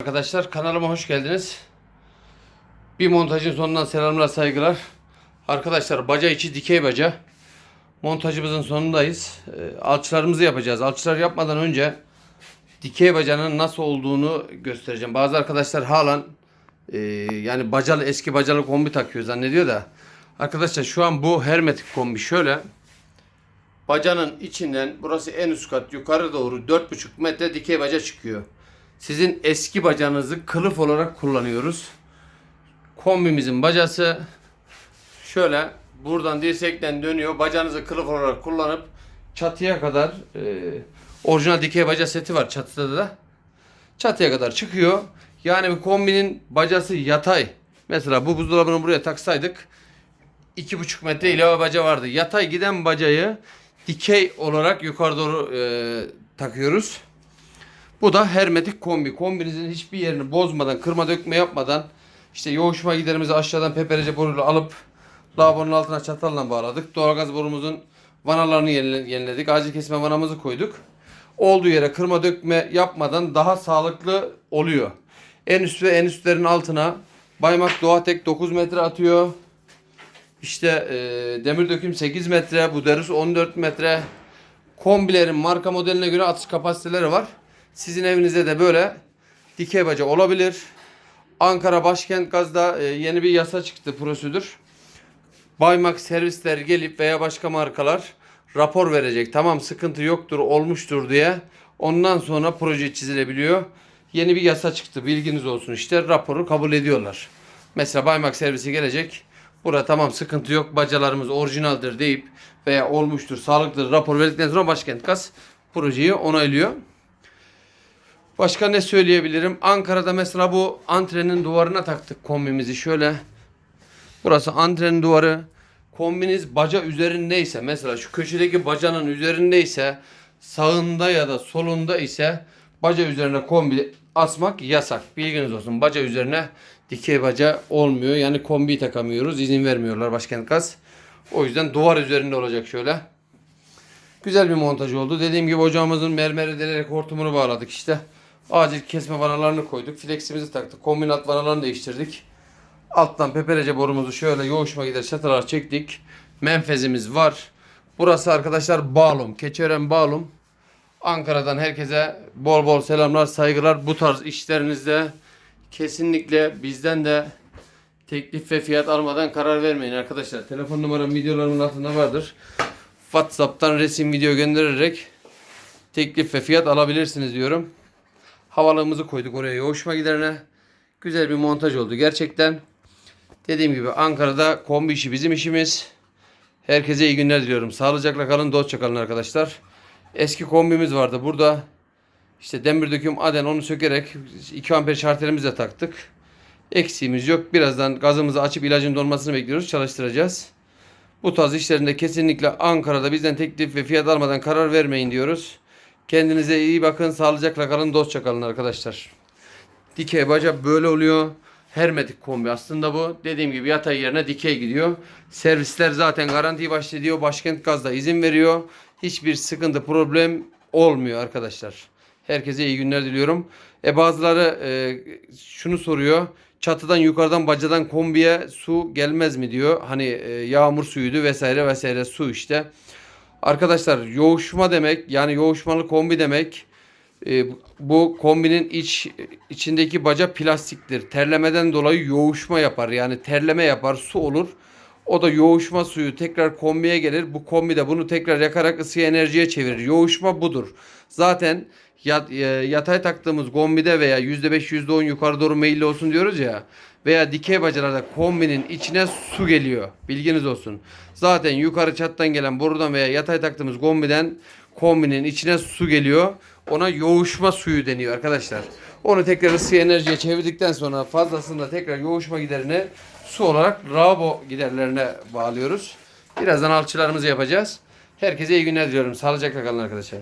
Arkadaşlar kanalıma hoş geldiniz. Bir montajın sonundan selamlar saygılar. Arkadaşlar baca içi dikey baca. Montajımızın sonundayız. Ee, alçılarımızı yapacağız. Alçılar yapmadan önce dikey bacanın nasıl olduğunu göstereceğim. Bazı arkadaşlar halen e, yani bacalı eski bacalı kombi takıyor zannediyor da. Arkadaşlar şu an bu hermetik kombi şöyle. Bacanın içinden burası en üst kat yukarı doğru 4,5 metre dikey baca çıkıyor. Sizin eski bacanızı kılıf olarak kullanıyoruz. Kombimizin bacası şöyle buradan dirsekten dönüyor. Bacanızı kılıf olarak kullanıp çatıya kadar e, orijinal dikey baca seti var çatıda da. Çatıya kadar çıkıyor. Yani bu kombinin bacası yatay. Mesela bu buzdolabını buraya taksaydık 2,5 metre ilave baca vardı. Yatay giden bacayı dikey olarak yukarı doğru e, takıyoruz. Bu da hermetik kombi. Kombinizin hiçbir yerini bozmadan, kırma dökme yapmadan işte yoğuşma giderimizi aşağıdan peperece boruyla alıp lavabonun altına çatalla bağladık. Doğalgaz borumuzun vanalarını yenile- yeniledik. Acil kesme vanamızı koyduk. Olduğu yere kırma dökme yapmadan daha sağlıklı oluyor. En üst ve en üstlerin altına Baymak Doğatek 9 metre atıyor. İşte e, demir döküm 8 metre, bu derus 14 metre. Kombilerin marka modeline göre atış kapasiteleri var. Sizin evinizde de böyle dikey baca olabilir. Ankara Başkent Gaz'da e, yeni bir yasa çıktı prosedür. Baymak servisler gelip veya başka markalar rapor verecek. Tamam sıkıntı yoktur, olmuştur diye. Ondan sonra proje çizilebiliyor. Yeni bir yasa çıktı. Bilginiz olsun işte raporu kabul ediyorlar. Mesela Baymak servisi gelecek. Burada tamam sıkıntı yok. Bacalarımız orijinaldir deyip veya olmuştur, sağlıklıdır rapor verdikten sonra Başkent Gaz projeyi onaylıyor. Başka ne söyleyebilirim? Ankara'da mesela bu antrenin duvarına taktık kombimizi şöyle. Burası antrenin duvarı. Kombiniz baca üzerindeyse mesela şu köşedeki bacanın üzerindeyse sağında ya da solunda ise baca üzerine kombi asmak yasak. Bilginiz olsun. Baca üzerine dikey baca olmuyor. Yani kombi takamıyoruz. İzin vermiyorlar başkent gaz. O yüzden duvar üzerinde olacak şöyle. Güzel bir montaj oldu. Dediğim gibi ocağımızın mermeri delerek hortumunu bağladık işte. Acil kesme vanalarını koyduk. Fleximizi taktık. Kombinat vanalarını değiştirdik. Alttan peperece borumuzu şöyle yoğuşma gider çatılar çektik. Menfezimiz var. Burası arkadaşlar Bağlum. Keçiören Bağlum. Ankara'dan herkese bol bol selamlar, saygılar. Bu tarz işlerinizde kesinlikle bizden de teklif ve fiyat almadan karar vermeyin arkadaşlar. Telefon numaram videolarımın altında vardır. WhatsApp'tan resim video göndererek teklif ve fiyat alabilirsiniz diyorum. Havalığımızı koyduk oraya yoğuşma giderine. Güzel bir montaj oldu gerçekten. Dediğim gibi Ankara'da kombi işi bizim işimiz. Herkese iyi günler diliyorum. Sağlıcakla kalın, dostça kalın arkadaşlar. Eski kombimiz vardı burada. İşte demir döküm aden onu sökerek 2 amper şartelimizle taktık. Eksiğimiz yok. Birazdan gazımızı açıp ilacın donmasını bekliyoruz. Çalıştıracağız. Bu tarz işlerinde kesinlikle Ankara'da bizden teklif ve fiyat almadan karar vermeyin diyoruz. Kendinize iyi bakın. Sağlıcakla kalın. Dostça kalın arkadaşlar. Dikey baca böyle oluyor. Hermetik kombi aslında bu. Dediğim gibi yatay yerine dikey gidiyor. Servisler zaten garantiyi başlıyor. Başkent Gaz'da izin veriyor. Hiçbir sıkıntı problem olmuyor arkadaşlar. Herkese iyi günler diliyorum. E bazıları e, şunu soruyor. Çatıdan yukarıdan bacadan kombiye su gelmez mi diyor. Hani e, yağmur suyuydu vesaire vesaire su işte. Arkadaşlar yoğuşma demek yani yoğuşmalı kombi demek e, bu kombinin iç içindeki baca plastiktir. Terlemeden dolayı yoğuşma yapar. Yani terleme yapar, su olur. O da yoğuşma suyu tekrar kombiye gelir. Bu kombi de bunu tekrar yakarak ısıyı enerjiye çevirir. Yoğuşma budur. Zaten yat, e, yatay taktığımız kombide veya %5 %10 yukarı doğru meyilli olsun diyoruz ya. Veya dikey bacalarda kombinin içine su geliyor. Bilginiz olsun. Zaten yukarı çattan gelen borudan veya yatay taktığımız kombiden kombinin içine su geliyor. Ona yoğuşma suyu deniyor arkadaşlar. Onu tekrar ısıya enerjiye çevirdikten sonra fazlasını da tekrar yoğuşma giderini su olarak lavabo giderlerine bağlıyoruz. Birazdan alçılarımızı yapacağız. Herkese iyi günler diliyorum. Sağlıcakla kalın arkadaşlar.